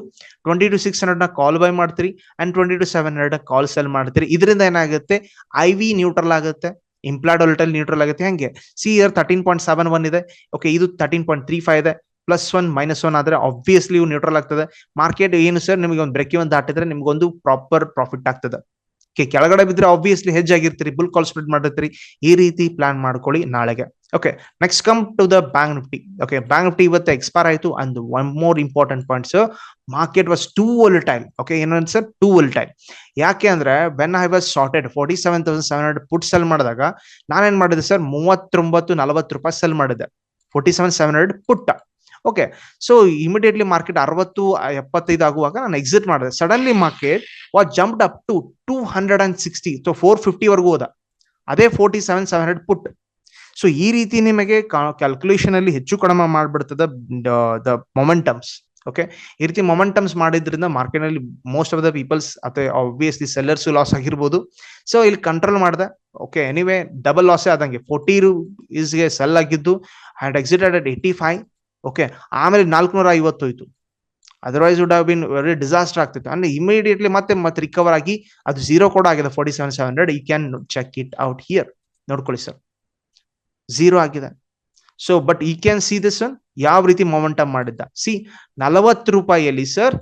twenty two six ಹಂಡ್ರೆಡ್ನ ಕಾಲ್ ಬೈ ಮಾಡ್ತೀರಿ and twenty two seven hundred call sell ಮಾಡ್ತೀರಿ. ಇದರಿಂದ ಏನಾಗುತ್ತೆ? ಐ ವಿ ನ್ಯೂಟ್ರಲ್ ಆಗುತ್ತೆ. ಇಂಪ್ಲಾಡ್ ಒಲಿಟಲ್ ನ್ಯೂಟ್ರಲ್ ಆಗುತ್ತೆ, ಹಂಗೆ? See here thirteen point seven one ಇದೆ. ಓಕೆ ಇದು ತರ್ಟೀನ್ ಪಾಯಿಂಟ್ ತ್ರೀ ಫೈವ್ ಇದೆ. ಪ್ಲಸ್ ಒನ್ ಮೈನಸ್ ಒನ್ ಆದ್ರೆ ಆಬ್ವಿಯಸ್ಲಿ ನ್ಯೂಟ್ರಲ್ ಆಗ್ತದೆ. ಮಾರ್ಕೆಟ್ ಏನು ಸರ್ ನಿಮಗೆ ಒಂದು ಬ್ರೇಕ್ ಒಂದು ದಾಟಿದ್ರೆ ನಿಮ್ಗೊಂದು ಪ್ರಾಪರ್ ಪ್ರಾಫಿಟ್ ಆಗ್ತದೆ. ಕೆಳಗಡೆ ಬಿದ್ರೆ ಆಬ್ವಿಯಸ್ಲಿ ಹೆಜ್ ಆಗಿರ್ತೀರಿ ಬುಲ್ ಕಾಲ್ ಸ್ಪ್ರೆಡ್ ಮಾಡಿರ್ತೀರಿ, ಈ ರೀತಿ ಪ್ಲಾನ್ ಮಾಡ್ಕೊಳ್ಳಿ ನಾಳೆಗೆ. Okay next come to the bank Nifty okay bank Nifty ಇವತ್ತು ಎಕ್ಸ್ಪೈರ್ ಆಯಿತು. And one more important points market was two time okay ಏನಂತ ಸರ್ ಟೂ ಟೈಮ್ ಯಾಕೆ ಅಂದ್ರೆ when I was shorted forty seven thousand seven hundred put sell ಮಾಡಿದಾಗ ನಾನೇನ್ ಮಾಡಿದೆ ಸರ್ ಮೂವತ್ತೊಂಬತ್ತು ನಲವತ್ತು ರೂಪಾಯಿ ಸೆಲ್ ಮಾಡಿದೆ. ಫೋರ್ಟಿ ಸೆವೆನ್ ಸೆವೆನ್ ಹಂಡ್ರೆಡ್ ಪುಟ್ಟ ಓಕೆ ಸೊ ಇಮಿಡಿಯೇಟ್ಲಿ ಮಾರ್ಕೆಟ್ ಅರವತ್ತು, ಎಪ್ಪತ್ತೈದು ಆಗುವಾಗ ನಾನು ಎಕ್ಸಿಟ್ ಮಾಡಿದೆ. Suddenly market was jumped up to two hundred and sixty so four ಫಿಫ್ಟಿವರೆಗೂ ಹೋದ. ಅದೇ forty seven seven hundred put so ಈ ರೀತಿ ನಿಮಗೆ ಕ್ಯಾಲ್ಕುಲೇಷನ್ ಅಲ್ಲಿ ಹೆಚ್ಚು ಕಡಿಮೆ ಮಾಡಿಬಿಡ್ತದೆ, ದ ಮೊಮೆಂಟಮ್ಸ್ ಓಕೆ ಈ ರೀತಿ ಮೊಮೆಂಟಮ್ಸ್ ಮಾಡಿದ್ರಿಂದ ಮಾರ್ಕೆಟ್ ಅಲ್ಲಿ ಮೋಸ್ಟ್ ಆಫ್ ದ ಪೀಪಲ್ಸ್ ಅಥವಾ ಆಬ್ವಿಯಸ್ಲಿ ಸೆಲ್ಲರ್ಸ್ ಲಾಸ್ ಆಗಿರ್ಬೋದು. ಸೊ ಇಲ್ಲಿ ಕಂಟ್ರೋಲ್ ಮಾಡಿದೆ. ಓಕೆ ಎನಿವೇ ಡಬಲ್ ಲಾಸೇ ಆದಂಗೆ. ಫೋರ್ಟಿ ಇಸ್ಗೆ ಸೆಲ್ ಆಗಿದ್ದು and exited at eighty five okay ಆಮೇಲೆ ನಾಲ್ಕುನೂರ ಐವತ್ತು ಹೋಯ್ತು. Otherwise would have been very disaster ಆಗ್ತಿತ್ತು. ಅಂದ್ರೆ ಇಮಿಡಿಯೇಟ್ಲಿ ಮತ್ತೆ ಮತ್ತೆ ರಿಕವರ್ ಆಗಿ ಅದು ಝೀರೋ ಕೂಡ ಆಗಿದೆ forty seven seven hundred you can check it out here ನೋಡ್ಕೊಳ್ಳಿ ಸರ್ ಝೀರೋ ಆಗಿದೆ. ಸೊ ಬಟ್ ಈ ಕ್ಯಾನ್ ಸಿ ದಿಸ್ ಒನ್ ಯಾವ ರೀತಿ ಮೊಮೆಂಟಮ್ ಮಾಡಿದ್ದ? ಸಿ ನಲವತ್ತು ರೂಪಾಯಿಯಲ್ಲಿ ಸರ್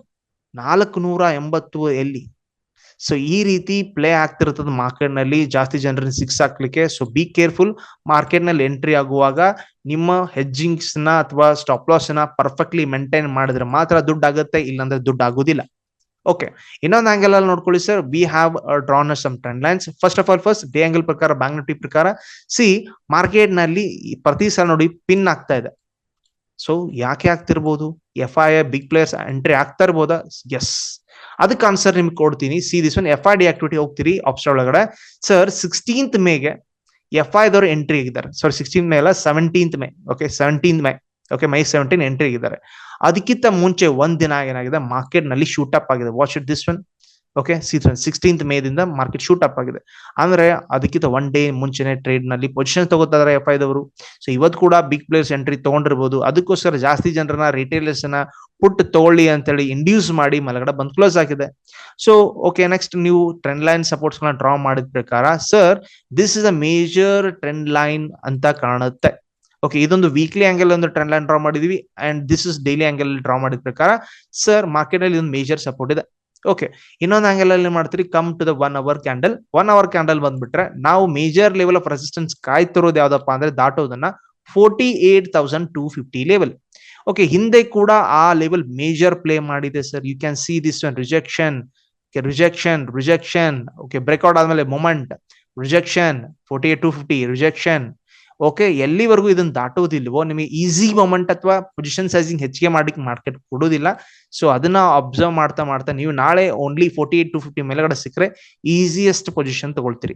ನಾಲ್ಕು ನೂರ ಎಂಬತ್ತು ಎಲ್ಲಿ? ಸೊ ಈ ರೀತಿ ಪ್ಲೇ ಆಗ್ತಿರ್ತದ ಮಾರ್ಕೆಟ್ನಲ್ಲಿ ಜಾಸ್ತಿ ಜನರನ್ನ ಸಿಕ್ಸ್ ಹಾಕ್ಲಿಕ್ಕೆ. ಸೊ ಬಿ ಕೇರ್ಫುಲ್ ಮಾರ್ಕೆಟ್ನಲ್ಲಿ ಎಂಟ್ರಿ ಆಗುವಾಗ ನಿಮ್ಮ ಹೆಜ್ಜಿಂಗ್ಸ್ನ ಅಥವಾ ಸ್ಟಾಪ್ ಲಾಸ್ನ ಪರ್ಫೆಕ್ಟ್ಲಿ ಮೇಂಟೈನ್ ಮಾಡಿದ್ರೆ ಮಾತ್ರ ದುಡ್ಡು ಆಗುತ್ತೆ, ಇಲ್ಲಾಂದ್ರೆ ದುಡ್ಡು ಆಗುದಿಲ್ಲ. ಓಕೆ ಇನ್ನೊಂದು ಆಂಗಲ್ ಅಲ್ಲಿ ನೋಡ್ಕೊಳ್ಳಿ sir we have drawn some trend lines first of all first day angle ಪ್ರಕಾರ ಬ್ಯಾಂಕ್ ನಿಫ್ಟಿ ಪ್ರಕಾರ. ಸಿ ಮಾರ್ಕೆಟ್ನಲ್ಲಿ ಪ್ರತಿ ಸಲ ನೋಡಿ ಪಿನ್ ಆಗ್ತಾ ಇದೆ. ಸೊ ಯಾಕೆ ಆಗ್ತಿರ್ಬೋದು? F I big players entry ಆಗ್ತಾ ಇರ್ಬೋದಾ? ಎಸ್ ಅದಕ್ಕೆ ಆನ್ಸರ್ ನಿಮ್ಗೆ ಕೊಡ್ತೀನಿ. See this one F I D activity ಹೋಗ್ತೀರಿ ಆಪ್ಷನ್ ಒಳಗಡೆ. ಸರ್ ಸಿಕ್ಸ್ಟೀನ್ತ್ ಮೇಗೆ ಎಫ್ ಐ ದವರು ಎಂಟ್ರಿ ಆಗಿದ್ದಾರೆ. ಸಾರಿ ಸಿಕ್ಸ್ಟೀನ್ ಮೇ ಅಲ್ಲ seventeenth May. Okay seventeenth May. Okay May seventeen entry ಆಗಿದ್ದಾರೆ. ಅದಕ್ಕಿಂತ ಮುಂಚೆ ಒಂದ್ ದಿನ ಏನಾಗಿದೆ? ಮಾರ್ಕೆಟ್ನಲ್ಲಿ ಶೂಟ್ ಅಪ್ ಆಗಿದೆ. Watch it this one okay sixteenth ಮೇದಿಂದ market shoot up ಆಗಿದೆ. ಅಂದ್ರೆ ಅದಕ್ಕಿಂತ ಒನ್ ಡೇ ಮುಂಚೆನೆ ಟ್ರೇಡ್ನಲ್ಲಿ ಪೊಸಿಷನ್ ತಗೋತಾರೆ ಎಫ್ ಐ ದವರು. ಸೊ ಇವತ್ತು ಕೂಡ ಬಿಗ್ ಪ್ಲೇಸ್ ಎಂಟ್ರಿ ತಗೊಂಡಿರ್ಬೋದು. ಅದಕ್ಕೋಸ್ಕರ ಜಾಸ್ತಿ ಜನರನ್ನ ರಿಟೇಲರ್ಸ್ನ ಪುಟ್ ತಗೊಳ್ಳಿ ಅಂತೇಳಿ ಇಂಡ್ಯೂಸ್ ಮಾಡಿ ಮಲಗಡೆ ಬಂದ್ ಕ್ಲೋಸ್ ಆಗಿದೆ ಸೊ ಓಕೆ ನೆಕ್ಸ್ಟ್ ನೀವು ಟ್ರೆಂಡ್ ಲೈನ್ ಸಪೋರ್ಟ್ಸ್ನ ಡ್ರಾ ಮಾಡಿದ ಪ್ರಕಾರ sir this is a major trend line ಅಂತ ಕಾಣುತ್ತೆ. ಓಕೆ ಇದೊಂದು ವೀಕ್ಲಿ ಆಂಗಲ್ ಒಂದು ಟ್ರೆಂಡ್ ಲೈನ್ ಡ್ರಾ ಮಾಡಿದೀವಿ. And this is daily angle draw ಮಾಡಿದ ಪ್ರಕಾರ ಸರ್ ಮಾರ್ಕೆಟ್ ಅಲ್ಲಿ ಒಂದು ಮೇಜರ್ ಸಪೋರ್ಟ್ ಇದೆ. ಓಕೆ ಇನ್ನೊಂದು ಆಂಗಲ್ ಅಲ್ಲಿ ಮಾಡ್ತೀರಿ come to the one hour candle one hour candle ಬಂದ್ಬಿಟ್ರೆ, ನಾವು ಮೇಜರ್ ಲೆವೆಲ್ ಆಫ್ ರೆಸಿಸ್ಟೆನ್ಸ್ ಕಾಯ್ತಿರೋದು ಯಾವ್ದಪ್ಪ ಅಂದ್ರೆ ದಾಟೋದನ್ನ forty eight thousand two fifty level okay ಹಿಂದೆ ಕೂಡ ಆ ಲೆವೆಲ್ ಮೇಜರ್ ಪ್ಲೇ ಮಾಡಿದೆ sir you can see this one rejection rejection rejection okay breakout ಆದ್ಮೇಲೆ moment rejection forty eight two fifty rejection okay ಎಲ್ಲಿವರೆಗೂ ಇದನ್ನ ದಾಟೋದಿಲ್ವೋ, ನಿಮಗೆ ಈಸಿ ಮೊಮೆಂಟ್ ಅಥವಾ ಪೊಸಿಷನ್ ಸೈಸಿಂಗ್ ಹೆಚ್ಚಿಗೆ ಮಾಡಿಕ್ ಮಾರ್ಕೆಟ್ ಕೊಡೋದಿಲ್ಲ. ಸೊ ಅದನ್ನ ಅಬ್ಸರ್ವ್ ಮಾಡ್ತಾ ಮಾಡ್ತಾ ನೀವು ನಾಳೆ only forty eight two fifty ಮೇಲೆಗಡೆ ಸಿಕ್ಕರೆ ಈಸಿಯೆಸ್ಟ್ ಪೊಸಿಷನ್ ತಗೊಳ್ತೀರಿ.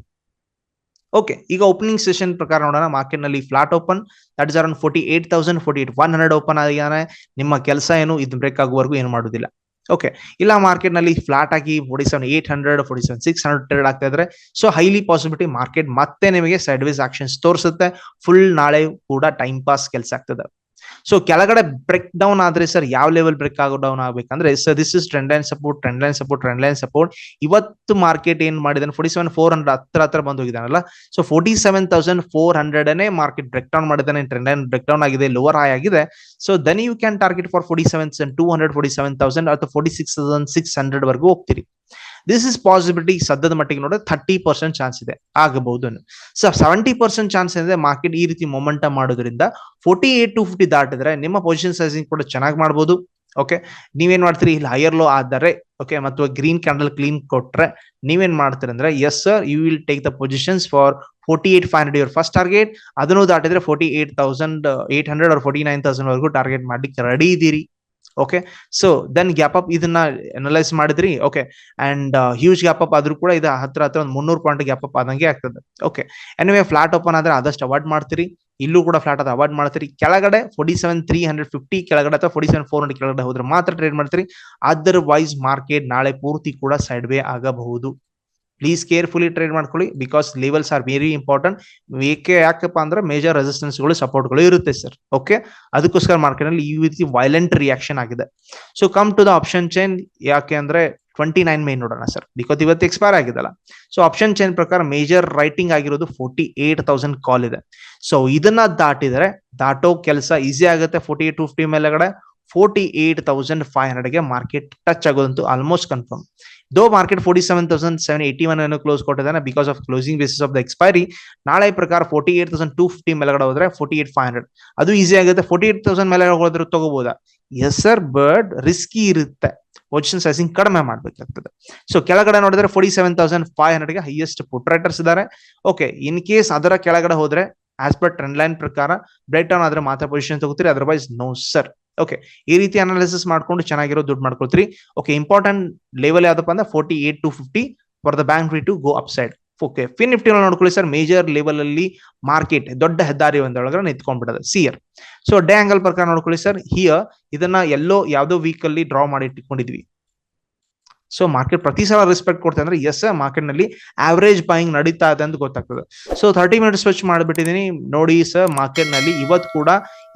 ಓಕೆ ಈಗ ಓಪನಿಂಗ್ ಸೆಷನ್ ಪ್ರಕಾರ ನೋಡೋಣ. ಮಾರ್ಕೆಟ್ನಲ್ಲಿ flat open that is around forty eight thousand forty eight one hundred open ಆಗಿದ್ದಾನೆ ನಿಮ್ಮ ಕೆಲಸ ಏನು? ಇದು ಬ್ರೇಕ್ ಆಗುವವರೆಗೂ ಏನು ಮಾಡೋದಿಲ್ಲ. ಓಕೆ ಇಲ್ಲ ಮಾರ್ಕೆಟ್ನಲ್ಲಿ ಫ್ಲಾಟ್ ಆಗಿ forty seven eight hundred forty seven six hundred trade ಆಗ್ತಾ ಇದ್ರೆ ಸೊ ಹೈಲಿ ಪಾಸಿಬಿಲಿಟಿ ಮಾರ್ಕೆಟ್ ಮತ್ತೆ ನಿಮಗೆ ಸೈಡ್ವೇಸ್ ಆಕ್ಷನ್ಸ್ ತೋರಿಸುತ್ತೆ. ಫುಲ್ ನಾಳೆ ಕೂಡ ಟೈಮ್ ಪಾಸ್ ಕೆಲಸ ಆಗ್ತದೆ. ಸೊ ಕೆಳಗಡೆ ಬ್ರೇಕ್ ಡೌನ್ ಆದ್ರೆ ಸರ್ ಯಾವ ಲೆವೆಲ್ ಬ್ರೇಕ್ ಆಗೋ ಡೌನ್ ಆಗ್ಬೇಕಂದ್ರೆ sir this is trend line support trend line support trend line support ಇವತ್ತು ಮಾರ್ಕೆಟ್ ಏನ್ ಮಾಡಿದಾನೆ? ಫೋರ್ಟಿ ಸೆವೆನ್ ಫೋರ್ ಹಂಡ್ರೆಡ್ ಹತ್ರ ಹತ್ರ ಬಂದು ಹೋಗಿದಾನಲ್ಲ so forty seven thousand four hundred market break down ಮಾಡಿದಾನೆ. ಟ್ರೆಂಡ್ ಲೈನ್ ಬ್ರೇಕ್ ಡೌನ್ ಆಗಿದೆ ಲೋವರ್ ಹೈ ಆಗಿದೆ. So then you can target for forty seven two hundred forty seven thousand ಅಥವಾ forty six thousand six hundred ವರೆಗೂ ಹೋಗ್ತೀರಿ. ದಿಸ್ ಇಸ್ ಪಾಸಿಬಿಲಿಟಿ ಸದ್ಯದ ಮಟ್ಟಿಗೆ ನೋಡಿದ್ರೆ ಥರ್ಟಿ ಪರ್ಸೆಂಟ್ ಚಾನ್ಸ್ ಇದೆ. ಆಗಬಹುದು ಸೊ ಸೆವೆಂಟಿ ಪರ್ಸೆಂಟ್ ಚಾನ್ಸ್ ಏನಿದೆ ಮಾರ್ಕೆಟ್ ಈ ರೀತಿ ಮೊಮೆಂಟಮ್ ಮಾಡೋದ್ರಿಂದ ಫೋರ್ಟಿ ಏಟ್ ಟು ಫಿಫ್ಟಿ ದಾಟಿದ್ರೆ ನಿಮ್ಮ ಪೊಸಿಷನ್ ಸೈಜಿಂಗ್ ಕೂಡ ಚೆನ್ನಾಗಿ ಮಾಡಬಹುದು ಓಕೆ ನೀವೇನ್ ಮಾಡ್ತೀರಿ? ಇಲ್ಲಿ ಹೈಯರ್ ಲೋ ಆದರೆ ಓಕೆ ಮತ್ತು ಗ್ರೀನ್ ಕ್ಯಾಂಡಲ್ ಕ್ಲೀನ್ ಕೊಟ್ರೆ ನೀವೇನ್ ಮಾಡ್ತೀರಿ ಅಂದ್ರೆ yes sir you will take the positions for forty eight five hundred your first target ಅದನ್ನು ದಾಟಿದ್ರೆ forty eight thousand eight hundred forty nine thousand ವರೆಗೂ ಟಾರ್ಗೆಟ್ ಮಾಡ್ಲಿಕ್ಕೆ ರೆಡಿ ಇದ್ದೀರಿ. Okay so then gap up ಇದನ್ನ ಅನಲೈಸ್ ಮಾಡಿದ್ರಿ okay and huge gap up ಆದ್ರೂ ಕೂಡ ಇದು ಹತ್ರ ಹತ್ರ ಒಂದು ಮುನ್ನೂರು ಪಾಯಿಂಟ್ ಗ್ಯಾಪ್ ಅಪ್ ಆದಂಗೆ ಆಗ್ತದೆ ಓಕೆ ಎನಿವೇ ಫ್ಲಾಟ್ ಓಪನ್ ಆದ್ರೆ ಆದಷ್ಟು ಅವಾಯ್ಡ್ ಮಾಡ್ತೀರಿ, ಇಲ್ಲೂ ಕೂಡ ಫ್ಲಾಟ್ ಅದ ಅವಾಯ್ಡ್ ಮಾಡ್ತೀರಿ. ಕೆಳಗಡೆ forty seven three hundred fifty ಕೆಳಗಡೆ ಅಥವಾ ಫೋರ್ಟಿ ಸೆವೆನ್ ಫೋರ್ ಹಂಡ್ರೆಡ್ ಕೆಳಗಡೆ ಹೋದ್ರೆ ಮಾತ್ರ ಟ್ರೇಡ್ ಮಾಡ್ತೀರಿ. ಅದರ್ವೈಸ್ ಮಾರ್ಕೆಟ್ ನಾಳೆ ಪೂರ್ತಿ ಕೂಡ ಸೈಡ್ ವೇ ಆಗಬಹುದು. ಪ್ಲೀಸ್ ಕೇರ್ಫುಲಿ ಟ್ರೇಡ್ ಮಾಡ್ಕೊಳ್ಳಿ because levels are very important ಏಕೆ ಯಾಕಪ್ಪ ಅಂದ್ರೆ ಮೇಜರ್ ರೆಸಿಸ್ಟೆನ್ಸ್ಗಳು ಸಪೋರ್ಟ್ಗಳು ಇರುತ್ತೆ ಸರ್ ಓಕೆ ಅದಕ್ಕೋಸ್ಕರ ಮಾರ್ಕೆಟ್ನಲ್ಲಿ ಈ ರೀತಿ ವೈಲೆಂಟ್ ರಿಯಾಕ್ಷನ್ ಆಗಿದೆ. So come to the option chain ಯಾಕೆ ಅಂದ್ರೆ ಟ್ವೆಂಟಿ ನೈನ್ ಮೇ ನೋಡೋಣ ಸರ್ ಬಿಕಾಸ್ ಇವತ್ತು ಎಕ್ಸ್ಪೈರ್ ಆಗಿದಲ್ಲ. ಸೊ ಆಪ್ಷನ್ ಚೈನ್ ಪ್ರಕಾರ ಮೇಜರ್ ರೈಟಿಂಗ್ ಆಗಿರೋದು ಫೋರ್ಟಿ ಏಟ್ ತೌಸಂಡ್ ಕಾಲ್ ಇದೆ. ಸೊ ಇದನ್ನ ದಾಟಿದರೆ ದಾಟೋ ಕೆಲಸ ಈಸಿ ಆಗುತ್ತೆ ಫೋರ್ಟಿ ಏಟ್ ಫಿಫ್ಟಿ ಮೇಲೆಗಡೆ. ಫೋರ್ಟಿ ಏಟ್ ತೌಸಂಡ್ ಫೈವ್ ಹಂಡ್ರೆಡ್ಗೆ market touch ಆಗೋದಂತೂ almost confirm though market forty seven thousand seven eighty one ಅನ್ನು ಕ್ಲೋಸ್ ಕೊಟ್ಟಿದ್ದಾನೆ because of closing basis of the expiry ನಾಳೆ ಪ್ರಕಾರ forty eight thousand two fifty ಮೇಲೆಗಡೆ ಹೋದ್ರೆ ಫೋರ್ಟಿ ಏಟ್ ಫೈವ್ ಹಂಡ್ರೆಡ್ ಅದು ಈಸಿ ಆಗುತ್ತೆ. ಫೋರ್ಟಿ ಏಟ್ ತೌಸಂಡ್ ಮೇಲೆ ಹೋದ್ರೆ ತಗೋಬಹುದಾ ಎಸ್ ಸರ್ ಬಟ್ ರಿಸ್ಕಿ ಇರುತ್ತೆ. ಪೊಸಿಷನ್ ಸೈಸಿಂಗ್ ಕಡಿಮೆ ಮಾಡಬೇಕಾಗ್ತದೆ. ಸೊ ಕೆಳಗಡೆ ನೋಡಿದ್ರೆ ಫೋರ್ಟಿ ಸೆವೆನ್ ತೌಸಂಡ್ ಫೈವ್ ಹಂಡ್ರೆಡ್ಗೆ ಹೈಯೆಸ್ಟ್ ಪುಟ್ ರೈಟರ್ಸ್ ಇದ್ದಾರೆ. ಓಕೆ ಇನ್ ಕೇಸ್ ಅದರ ಕೆಳಗಡೆ ಹೋದ್ರೆ ಆಸ್ ಪರ್ ಟ್ರೆಂಡ್ ಲೈನ್ ಪ್ರಕಾರ ಬ್ರೇಕ್ ಡೌನ್ ಆದ್ರೆ ಮಾತ್ರ ಪೊಸಿಷನ್ ತಗೋತೀರಿ. ಅದರ್ವೈಸ್ ನೋ ಸರ್ ಓಕೆ ಈ ರೀತಿ ಅನಾಲಿಸಿಸ್ ಮಾಡ್ಕೊಂಡು ಚೆನ್ನಾಗಿರೋ ದುಡ್ಡು ಮಾಡ್ಕೊಳ್ತೀರಿ. ಓಕೆ ಇಂಪಾರ್ಟೆಂಟ್ ಲೆವೆಲ್ ಯಾವ್ದಪ್ಪ ಅಂದ್ರೆ forty eight two fifty for the bank to go up side okay fin nifty ನೋಡ್ಕೊಳ್ಳಿ ಸರ್ ಮೇಜರ್ ಲೆವೆಲ್ ಅಲ್ಲಿ ಮಾರ್ಕೆಟ್ ದೊಡ್ಡ ಹೆದ್ದಾರಿ ಒಂದೊಳಗಡೆ ಸಿ ಸಿಯರ್ ಸೊ ಡೇ ಆಂಗಲ್ ಪ್ರಕಾರ ನೋಡ್ಕೊಳ್ಳಿ ಸರ್ ಹಿಯರ್ ಇದನ್ನ ಎಲ್ಲೋ ಯಾವ್ದೋ ವೀಕ್ ಅಲ್ಲಿ ಡ್ರಾ ಮಾಡಿ ಇಟ್ಕೊಂಡಿದ್ವಿ. ಸೊ ಮಾರ್ಕೆಟ್ ಪ್ರತಿ ಸಲ ರೆಸ್ಪೆಕ್ಟ್ ಕೊಡ್ತೇನೆ ಅಂದ್ರೆ ಎಸ್ ಮಾರ್ಕೆಟ್ನಲ್ಲಿ ಆವರೇಜ್ ಬಾಯಿಂಗ್ ನಡೀತಾ ಇದೆ ಅಂತ ಗೊತ್ತಾಗ್ತದೆ. ಸೊ ಥರ್ಟಿ ಮಿನಿಟ್ಸ್ ಸ್ವಿಚ್ ಮಾಡಿಬಿಟ್ಟಿದೀನಿ ನೋಡಿ ಸರ್ ಮಾರ್ಕೆಟ್ನಲ್ಲಿ ಇವತ್ತು ಕೂಡ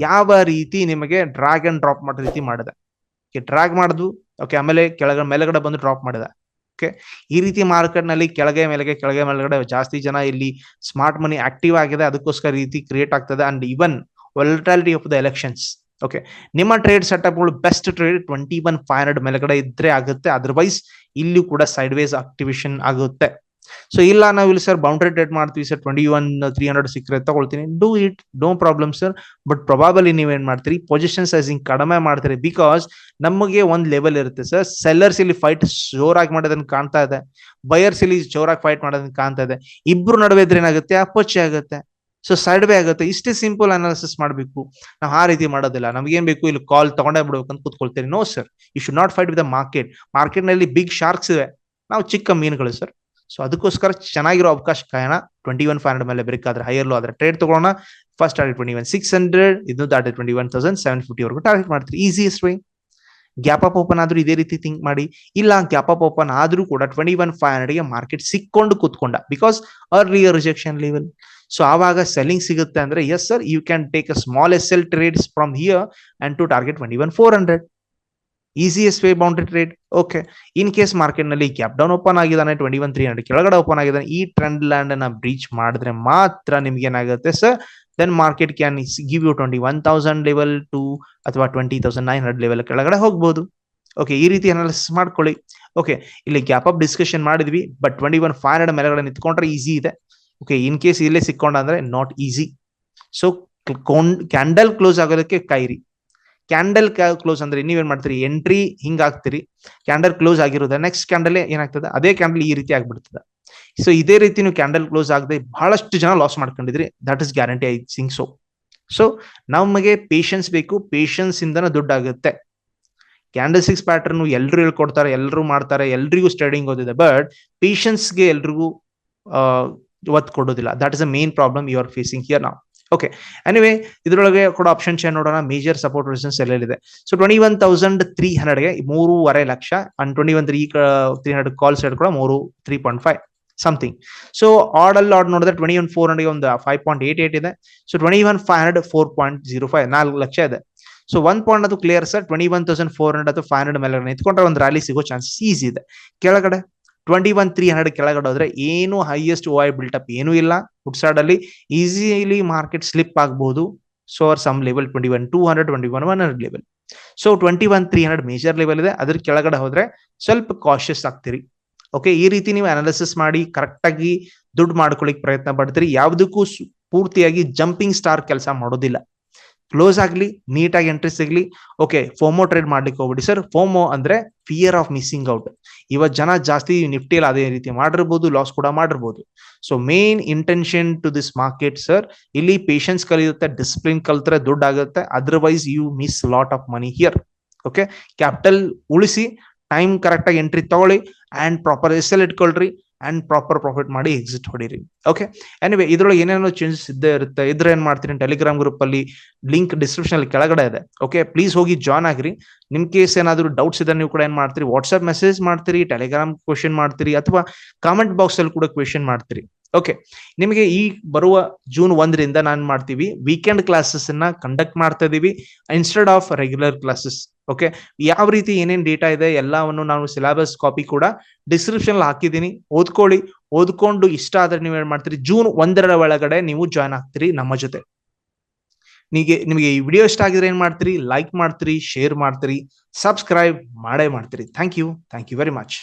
ಯಾವ ರೀತಿ ನಿಮಗೆ ಡ್ರಾಗ್ ಅಂಡ್ ಡ್ರಾಪ್ ಮಾಡೋ ರೀತಿ ಮಾಡಿದೆ. ಡ್ರಾಗ್ ಮಾಡುದು ಓಕೆ ಆಮೇಲೆ ಕೆಳಗಡೆ ಮೇಲೆಗಡೆ ಬಂದು ಡ್ರಾಪ್ ಮಾಡಿದೆ. ಓಕೆ ಈ ರೀತಿ ಮಾರ್ಕೆಟ್ನಲ್ಲಿ ಕೆಳಗೆ, ಮೇಲೆಗೆ, ಕೆಳಗೆ, ಮೇಲೆಗಡೆ ಜಾಸ್ತಿ ಜನ ಇಲ್ಲಿ ಸ್ಮಾರ್ಟ್ ಮನಿ ಆಕ್ಟಿವ್ ಆಗಿದೆ. ಅದಕ್ಕೋಸ್ಕರ ರೀತಿ ಕ್ರಿಯೇಟ್ ಆಗ್ತದೆ. And even volatility of the elections okay ನಿಮ್ಮ trade ಸೆಟಪ್ಗಳು best trade twenty one five hundred ಮೇಲೆಗಡೆ ಇದ್ರೆ ಆಗುತ್ತೆ. ಅದರ್ವೈಸ್ ಇಲ್ಲಿ ಕೂಡ ಸೈಡ್ ವೈಸ್ ಆಕ್ಟಿವೇಶನ್ ಆಗುತ್ತೆ. ಸೊ ಇಲ್ಲ, ನಾವು ಇಲ್ಲಿ ಸರ್ ಬೌಂಡ್ರಿ ಟ್ರೇಡ್ ಮಾಡ್ತೀವಿ sir twenty one three hundred ಸಿಕ್ಕರೆ ತಗೊಳ್ತೀನಿ do it no problem sir but probably ಏನ್ ಮಾಡ್ತೀರಿ? ಪೊಸಿಷನ್ ಸೈಜಿಂಗ್ ಕಡಿಮೆ ಮಾಡ್ತೀರಿ. ಬಿಕಾಸ್ ನಮಗೆ ಒಂದ್ ಲೆವೆಲ್ ಇರುತ್ತೆ ಸರ್ ಸೆಲ್ಲರ್ಸ್ ಇಲ್ಲಿ ಫೈಟ್ ಜೋರಾಗಿ ಮಾಡೋದನ್ನ ಕಾಣ್ತಾ ಇದೆ. ಬಯರ್ಸ್ ಇಲ್ಲಿ ಜೋರಾಗಿ ಫೈಟ್ ಮಾಡೋದನ್ನ ಕಾಣ್ತಾ ಇದೆ. ಇಬ್ರು ನಡುವೆ ಇದ್ರೆ ಏನಾಗುತ್ತೆ? ಅಪೋಚಿ ಆಗುತ್ತೆ. ಸೊ ಸೈಡ್ ವೇ ಆಗುತ್ತೆ. ಇಷ್ಟೇ ಸಿಂಪಲ್ ಅನಾಲಿಸಿಸ್ ಮಾಡಬೇಕು. ನಾವು ಆ ರೀತಿ ಮಾಡೋದಿಲ್ಲ. ನಮ್ಗೇನ್ ಬೇಕು? ಇಲ್ಲಿ ಕಾಲ್ ತಗೊಂಡೇ ಬಿಡ್ಬೇಕು ಅಂತ ಕೂತ್ಕೊಳ್ತೇನೆ. No sir you should not fight with the market ಮಾರ್ಕೆಟ್ನಲ್ಲಿ ಬಿಗ್ ಶಾರ್ಕ್ಸ್ ಇವೆ. ನಾವು ಚಿಕ್ಕ ಮೀನುಗಳು ಸರ್ ಸೊ ಅದಕ್ಕೋಸ್ಕರ ಚೆನ್ನಾಗಿರೋ ಅವಕಾಶ ಕಾಯೋಣ ಟ್ವೆಂಟಿ ಒನ್ ಫೈವ್ ಹಂಡ್ರೆಡ್ ಮೇಲೆ ಬ್ರೇಕ್ ಆದ್ರೆ ಹೈಯರ್ ಲೋ ಆದ್ರೆ ಟ್ರೇಡ್ ತಗೊಳ್ಳೋಣ. First order twenty one six hundred ಇದು ದಾಟಿ twenty one thousand seven fifty ವರೆಗೂ ಟಾರ್ಗೆಟ್ ಮಾಡ್ತೀರಿ. Easiest way gap up open ಆದ್ರೂ ಇದೇ ರೀತಿ ಥಿಂಕ್ ಮಾಡಿ. ಇಲ್ಲ ಗ್ಯಾಪ್ ಅಪ್ ಓಪನ್ ಆದ್ರೂ ಕೂಡ ಟ್ವೆಂಟಿ ಒನ್ ಫೈವ್ ಹಂಡ್ರೆಡ್ಗೆ ಮಾರ್ಕೆಟ್ ಸಿಕ್ಕೊಂಡು ಕೂತ್ಕೊಂಡ. Because earlier rejection level so ಆವಾಗ ಸೆಲ್ಲಿಂಗ್ ಸಿಗುತ್ತೆ ಅಂದ್ರೆ yes sir you can take a small S L trades from here and to target one four hundred easiest way boundary trade okay in case ಮಾರ್ಕೆಟ್ನಲ್ಲಿ ಕ್ಯಾಪ್ ಡೌನ್ ಓಪನ್ ಆಗಿದ್ದಾನೆ ಟ್ವೆಂಟಿ ಒನ್ ತ್ರೀ ಹಂಡ್ರೆಡ್ ಕೆಳಗಡೆ ಓಪನ್ ಆಗಿದ್ದಾನೆ, ಈ ಟ್ರೆಂಡ್ ಲ್ಯಾಂಡ್ ಅನ್ನ ಬ್ರೀಚ್ ಮಾಡಿದ್ರೆ ಮಾತ್ರ ನಿಮ್ಗೆ ಏನಾಗುತ್ತೆ sir then market can give you twenty one thousand level to ಅಥವಾ twenty thousand nine hundred level ಕೆಳಗಡೆ ಹೋಗ್ಬೋದು. ಓಕೆ ಈ ರೀತಿ ಅನಾಲಿಸಿಸ್ ಮಾಡ್ಕೊಳ್ಳಿ. ಓಕೆ ಇಲ್ಲಿ ಗ್ಯಾಪ್ ಅಪ್ ಡಿಸ್ಕಷನ್ ಮಾಡಿದ್ವಿ but twenty one five hundred ಮೇಲೆಗಡೆ ನಿಂತ್ಕೊಂಡ್ರೆ ಈಸಿ ಇದೆ. ಓಕೆ ಇನ್ ಕೇಸ್ ಇಲ್ಲೇ ಸಿಕ್ಕೊಂಡ ಅಂದ್ರೆ not easy so candle close ಆಗೋದಕ್ಕೆ ಕೈರಿ. ಕ್ಯಾಂಡಲ್ ಕ್ಲೋಸ್ ಅಂದ್ರೆ ನೀವೇನ್ ಮಾಡ್ತೀರಿ? ಎಂಟ್ರಿ ಹಿಂಗ್ ಹಾಕ್ತಿರಿ. ಕ್ಯಾಂಡಲ್ ಕ್ಲೋಸ್ ಆಗಿರೋದ ನೆಕ್ಸ್ಟ್ ಕ್ಯಾಂಡಲ್ ಏನಾಗ್ತದೆ ಅದೇ ಕ್ಯಾಂಡಲ್ ಈ ರೀತಿ ಆಗ್ಬಿಡ್ತದೆ. ಸೊ ಇದೇ ರೀತಿ ನೀವು ಕ್ಯಾಂಡಲ್ ಕ್ಲೋಸ್ ಆಗದೆ ಬಹಳಷ್ಟು ಜನ loss ಮಾಡ್ಕೊಂಡಿದ್ರಿ. That is guarantee I think so so ನಮಗೆ ಪೇಷನ್ಸ್ ಬೇಕು. ಪೇಷನ್ಸ್ ಇಂದನ ದುಡ್ಡಾಗುತ್ತೆ ಕ್ಯಾಂಡಲ್ ಸಿಕ್ಸ್ ಪ್ಯಾಟರ್ನ್ ಎಲ್ಲರೂ ಹೇಳ್ಕೊಡ್ತಾರೆ ಎಲ್ಲರೂ ಮಾಡ್ತಾರೆ, ಎಲ್ರಿಗೂ ಸ್ಟಡಿಂಗ್ ಓದಿದೆ ಬಟ್ ಪೇಷನ್ಸ್ಗೆ ಎಲ್ರಿಗೂ ಒತ್ತು ಕೊಡೋದಿಲ್ಲ that is a main problem you are facing here ನಾವು ಓಕೆ ಎನಿವೇ ಇದರೊಳಗೆ ಕೂಡ ಆಪ್ಷನ್ ಚೇನ್ ನೋಡೋಣ. Major support resistance ಎಲ್ಲೆಲ್ಲಿದೆ? So twenty one thousand three ಹಂಡ್ರೆಡ್ಗೆ ಮೂರುವರೆ lakh and twenty one three three hundred call side ಕೂಡ ಮೂರು three point five something so ಆರ್ಡಲ್ಲಿ ಆರ್ಡ್ ನೋಡಿದ್ರೆ ಟ್ವೆಂಟಿ ಒನ್ ಫೋರ್ ಹಂಡ್ರೆಡ್ ಒಂದು ಫೈವ್ ಪಾಯಿಂಟ್ ಏಟ್ ಏಟ್ ಇದೆ. So twenty one five hundred four point zero five ನಾಲ್ಕು ಲಕ್ಷ ಇದೆ. ಸೊ ಒನ್ ಪಾಯಿಂಟ್ ಅದು clear sir twenty one thousand four hundred ಅಥವಾ ಫೈವ್ ಹಂಡ್ರೆಡ್ ಮೇಲೆ ನಿಂತ್ಕೊಂಡ್ರೆ ಒಂದು ರ್ಯಾಲಿ ಸಿಗೋ ಚಾನ್ಸಸ್ ಈಸಿ ಇದೆ. ಕೆಳಗಡೆ ಟ್ವೆಂಟಿ ಒನ್ ತ್ರೀ ಹಂಡ್ರೆಡ್ ಕೆಳಗಡೆ ಹೋದ್ರೆ ಏನು ಹೈಯೆಸ್ಟ್ ಓ ಐ ಬಿಲ್ಟಪ್ ಏನೂ ಇಲ್ಲ. ಫುಡ್ ಅಲ್ಲಿ ಈಸಿಲಿ ಮಾರ್ಕೆಟ್ ಸ್ಲಿಪ್ ಆಗ್ಬಹುದು so or some level twenty one two hundred twenty one one hundred level so twenty one three hundred major level ಇದೆ. ಅದ್ರ ಕೆಳಗಡೆ ಹೋದ್ರೆ ಸ್ವಲ್ಪ ಕಾಶಿಯಸ್ ಆಗ್ತೀರಿ. ಓಕೆ ಈ ರೀತಿ ನೀವು ಅನಾಲಿಸಿಸ್ ಮಾಡಿ ಕರೆಕ್ಟ್ ಆಗಿ ದುಡ್ಡು ಮಾಡ್ಕೊಳ್ಳಿಕ್ ಪ್ರಯತ್ನ ಪಡ್ತೀರಿ. ಯಾವುದಕ್ಕೂ ಪೂರ್ತಿಯಾಗಿ ಜಂಪಿಂಗ್ ಸ್ಟಾರ್ ಕೆಲಸ ಮಾಡೋದಿಲ್ಲ. ಕ್ಲೋಸ್ ಆಗ್ಲಿ, ನೀಟಾಗಿ ಎಂಟ್ರಿ ಸಿಗ್ಲಿ. ಓಕೆ ಫೋಮೋ ಟ್ರೇಡ್ ಮಾಡ್ಲಿಕ್ಕೆ ಹೋಗ್ಬಿಡಿ ಸರ್ ಫೋಮೋ ಅಂದ್ರೆ ಫಿಯರ್ ಆಫ್ ಮಿಸ್ಸಿಂಗ್ ಔಟ್ ಇವತ್ತು ಜನ ಜಾಸ್ತಿ ನಿಫ್ಟಿಯಲ್ಲಿ ಅದೇ ರೀತಿ ಮಾಡಿರ್ಬೋದು ಲಾಸ್ ಕೂಡ ಮಾಡಿರ್ಬೋದು. So main intention to this market sir ಇಲ್ಲಿ ಪೇಷನ್ಸ್ ಕಲಿಯುತ್ತೆ ಡಿಸಿಪ್ಲಿನ್ ಕಲ್ತ್ರೆ ದುಡ್ಡು ಆಗುತ್ತೆ. Otherwise you miss lot of money here okay capital ಉಳಿಸಿ ಟೈಮ್ ಕರೆಕ್ಟ್ ಆಗಿ ಎಂಟ್ರಿ ತಗೊಳ್ಳಿ ಅಂಡ್ ಪ್ರಾಪರ್ ಎಸ್ ಎಲ್ ಇಟ್ಕೊಳ್ರಿ. ಅಂಡ್ ಪ್ರಾಪರ್ ಪ್ರಾಫಿಟ್ ಮಾಡಿ ಎಕ್ಸಿಟ್ ಹೊಡೀರಿ. ಓಕೆ ಎನಿವೆ ಇದ್ರೊಳಗೆ ಏನೇನೋ ಚೇಂಜಸ್ ಇದ್ದೇ ಇರುತ್ತೆ. ಇದ್ರೆ ಏನ್ ಮಾಡ್ತೀನಿ ಟೆಲಿಗ್ರಾಮ್ ಗ್ರೂಪ್ ಅಲ್ಲಿ ಲಿಂಕ್ ಡಿಸ್ಕ್ರಿಪ್ಷನ್ ಅಲ್ಲಿ ಕೆಳಗಡೆ ಇದೆ. ಓಕೆ ಪ್ಲೀಸ್ ಹೋಗಿ ಜಾಯ್ನ್ ಆಗ್ರಿ. ನಿಮ್ ಕೇಸ್ ಏನಾದ್ರು ಡೌಟ್ಸ್ ಇದ್ರೆ ನೀವು ಕೂಡ ಏನ್ ಮಾಡ್ತೀರಿ? ವಾಟ್ಸ್ಆಪ್ ಮೆಸೇಜ್ ಮಾಡ್ತೀರಿ ಟೆಲಿಗ್ರಾಮ್ ಕ್ವೆಶನ್ ಮಾಡ್ತೀರಿ, ಅಥವಾ ಕಾಮೆಂಟ್ ಬಾಕ್ಸ್ ಅಲ್ಲಿ ಕೂಡ ಕ್ವೆಶನ್ ಮಾಡ್ತೀರಿ. ಓಕೆ ನಿಮಗೆ ಈ ಬರುವ ಜೂನ್ ಒಂದರಿಂದ ನಾನು ಮಾಡ್ತೀವಿ. ವೀಕೆಂಡ್ ಕ್ಲಾಸಸ್ ಅನ್ನ ಕಂಡಕ್ಟ್ ಮಾಡ್ತಾ ಇದೀವಿ. Instead of regular classes okay ಯಾವ ರೀತಿ ಏನೇನ್ ಡೇಟಾ ಇದೆ ಎಲ್ಲವನ್ನು ನಾನು ಸಿಲೆಬಸ್ ಕಾಪಿ ಕೂಡ ಡಿಸ್ಕ್ರಿಪ್ಷನ್ ಹಾಕಿದ್ದೀನಿ. ಓದ್ಕೊಳ್ಳಿ. ಓದ್ಕೊಂಡು ಇಷ್ಟ ಆದ್ರೆ ನೀವು ಏನ್ ಮಾಡ್ತೀರಿ? ಜೂನ್ ಒಂದರ ಒಳಗಡೆ ನೀವು ಜಾಯ್ನ್ ಆಗ್ತೀರಿ ನಮ್ಮ ಜೊತೆ. ನಿಮಗೆ ನಿಮಗೆ ಈ ವಿಡಿಯೋ ಇಷ್ಟ ಆಗಿದ್ರೆ ಏನ್ ಮಾಡ್ತೀರಿ? ಲೈಕ್ ಮಾಡ್ತೀರಿ ಶೇರ್ ಮಾಡ್ತೀರಿ ಸಬ್ಸ್ಕ್ರೈಬ್ ಮಾಡೇ ಮಾಡ್ತೀರಿ. Thank you thank you very much